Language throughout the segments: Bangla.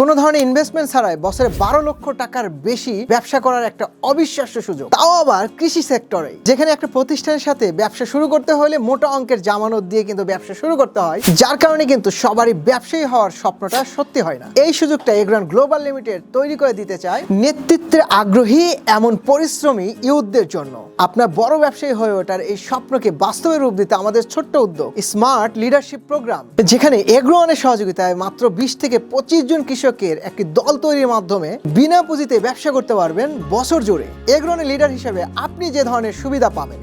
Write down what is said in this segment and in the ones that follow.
কোনো ধরনের ইনভেস্টমেন্ট ছাড়াই বছরে বারো লক্ষ টাকার বেশি ব্যবসা করার একটা অবিশ্বাস্য সুযোগ। তাও আবার কৃষি সেক্টরে, যেখানে একটা প্রতিষ্ঠানের সাথে ব্যবসা শুরু করতে হলে মোটা অঙ্কের জামানত দিয়ে কিন্তু ব্যবসা শুরু করতে হয়, যার কারণে কিন্তু সবারই ব্যবসায়ী হওয়ার স্বপ্নটা সত্যি হয় না। এই সুযোগটা এগ্রান গ্লোবাল লিমিটেড তৈরি করে দিতে চায় নেতৃত্বের আগ্রহী এমন পরিশ্রমী ইউথদের জন্য। আপনার বড় ব্যবসায়ী হয়ে ওঠার এই স্বপ্নকে বাস্তবে রূপ দিতে আমাদের ছোট্ট উদ্যোগ স্মার্ট লিডারশিপ প্রোগ্রাম যেখানে এগ্রোয়ানের সহযোগিতায় মাত্র বিশ থেকে পঁচিশ জন কৃষকের একটি দল তৈরির মাধ্যমে বিনা পুঁজিতে ব্যবসা করতে পারবেন বছর জুড়ে। এগ্রনের লিডার হিসেবে আপনি যে ধরনের সুবিধা পাবেন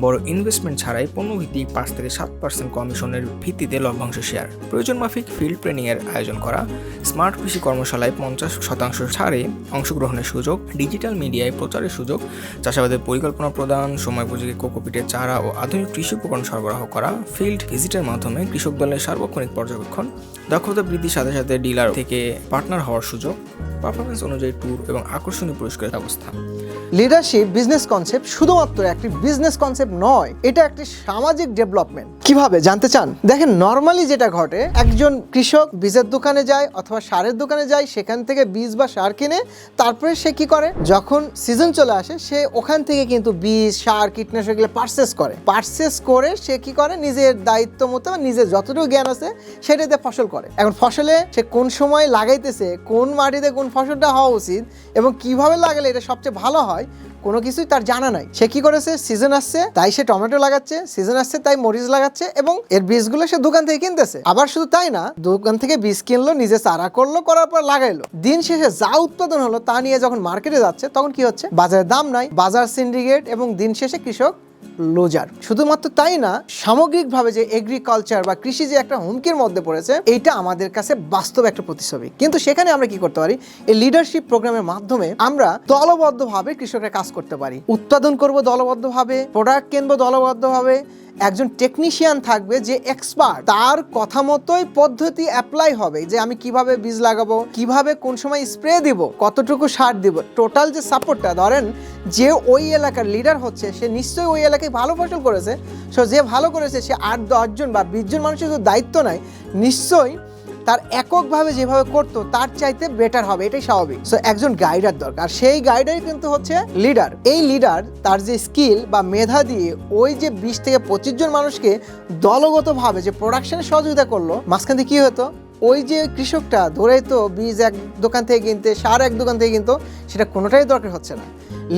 বড় ইনভেস্টমেন্ট ছাড়াই পণ্য পণ্যভিত্তিক পাঁচ থেকে সাত পার্সেন্ট কমিশনের ভিত্তিতে লভ্যাংশ শেয়ার প্রয়োজন মাফিক ফিল্ড ট্রেনিং এর আয়োজন করা স্মার্ট কৃষি কর্মশালায় পঞ্চাশ শতাংশ ছাড়ে অংশগ্রহণের সুযোগ ডিজিটাল মিডিয়ায় প্রচারের সুযোগ, চাষাবাদের পরিকল্পনা প্রদান, সময় উপযোগী কোকোপিটের চারা ও আধুনিক কৃষি উপকরণ সরবরাহ করা ফিল্ড ভিজিটের মাধ্যমে কৃষক দলের সার্বক্ষণিক পর্যবেক্ষণ, দক্ষতা বৃদ্ধির সাথে সাথে ডিলার থেকে পার্টনার হওয়ার সুযোগ পারফরমেন্স অনুযায়ী ট্যুর এবং আকর্ষণীয় পুরস্কারের ব্যবস্থা লিডারশিপ বিজনেস কনসেপ্ট শুধুমাত্র একটি বিজনেস কনসেপ্ট নয়, এটা একটি সামাজিক ডেভেলপমেন্ট কীভাবে, জানতে চান? দেখেন নর্মালি যেটা ঘটে, একজন কৃষক বীজের দোকানে যায় অথবা সারের দোকানে যায়, সেখান থেকে বীজ বা সার কিনে, তারপরে সে কি করে? যখন সিজন চলে আসে, সে ওখান থেকে কিন্তু বীজ, সার, কীটনাশক এগুলো পারচেস করে। পারচেস করে সে কি করে? নিজের দায়িত্ব মতো বা নিজের যতটুকু জ্ঞান আছে, সেটাতে ফসল করে। এখন ফসলে সে কোন সময় লাগাইতেছে, কোন মাটিতে কোন ফসলটা হওয়া উচিত এবং কীভাবে লাগালে এটা সবচেয়ে ভালো হয়, কোনো কিছুই তার জানা নাই। সে কি করেছে? সিজন আসছে, তাই সে টমেটো লাগাচ্ছে সিজন আসছে, তাই মরিচ লাগাচ্ছে এবং এর বীজগুলো সে দোকান থেকে কিনতেছে। আবার শুধু তাই না, দোকান থেকে বীজ কিনলো, নিজে চারা করল, করার পর লাগাইলো। দিন শেষে যা উৎপাদন হলো তা নিয়ে যখন মার্কেটে যাচ্ছে, তখন কি হচ্ছে? বাজারের দাম নাই। বাজার সিন্ডিকেট এবং দিন শেষে কৃষক লোজার। শুধুমাত্র তাই না, সামগ্রিকভাবে যে এগ্রিকালচার বা কৃষি যে একটা হুমকির মধ্যে পড়েছে এটা আমাদের কাছে বাস্তব একটা প্রতিছবি কিন্তু সেখানে আমরা কি করতে পারি? এই লিডারশিপ প্রোগ্রামের মাধ্যমে আমরা দলবদ্ধভাবে কৃষকরা কাজ করতে পারি। উৎপাদন করব দলবদ্ধভাবে প্রোডাক্ট কিনবো দলবদ্ধভাবে একজন টেকনিশিয়ান থাকবে যে এক্সপার্ট তার কথা মতোই পদ্ধতি অ্যাপ্লাই হবে যে আমি কীভাবে বীজ লাগাবো, কীভাবে কোন সময় স্প্রে দিব, কতটুকু সার দিব। টোটাল যে সাপোর্টটা ধরেন যে ওই এলাকার লিডার হচ্ছে, সে নিশ্চয়ই ওই এলাকায় ভালো ফসল করেছে। সো যে ভালো করেছে, সে আট দশজন বা বিশজন মানুষের দায়িত্ব নাই, নিশ্চয়ই তার এককভাবে যেভাবে করতো, তার চাইতে বেটার হবে, এটাই স্বাভাবিক। সো একজন গাইডার দরকার। সেই গাইডারই কিন্তু হচ্ছে লিডার এই লিডার তার যে স্কিল বা মেধা দিয়ে ওই যে বিশ থেকে পঁচিশ জন মানুষকে দলগতভাবে যে প্রোডাকশনে সহযোগিতা করল, মাঝখান থেকে কী হতো? ওই যে কৃষকটা ধরে তো বীজ এক দোকান থেকে কিনতে, সার এক দোকান থেকে কিনতো, সেটা কোনোটাই দরকার হচ্ছে না।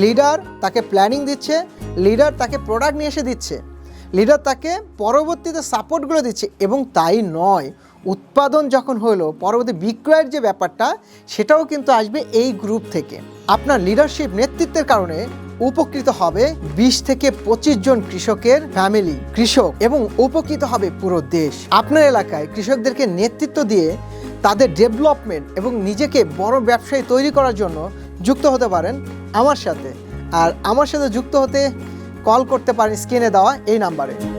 লিডার তাকে প্ল্যানিং দিচ্ছে লিডার তাকে প্রোডাক্ট নিয়ে এসে দিচ্ছে। লিডার তাকে পরবর্তীতে সাপোর্টগুলো দিচ্ছে, এবং তাই নয় উৎপাদন যখন হলো, পরবর্তী বিক্রয়ের যে ব্যাপারটা, সেটাও কিন্তু আসবে এই গ্রুপ থেকে। আপনার লিডারশিপ নেতৃত্বের কারণে উপকৃত হবে বিশ থেকে পঁচিশ জন কৃষকের ফ্যামিলি কৃষক, এবং উপকৃত হবে পুরো দেশ। আপনার এলাকায় কৃষকদেরকে নেতৃত্ব দিয়ে তাদের ডেভেলপমেন্ট এবং নিজেকে বড় ব্যবসায়ী তৈরি করার জন্য যুক্ত হতে পারেন আমার সাথে। আর আমার সাথে যুক্ত হতে কল করতে পারেন স্ক্রিনে দেওয়া এই নাম্বারে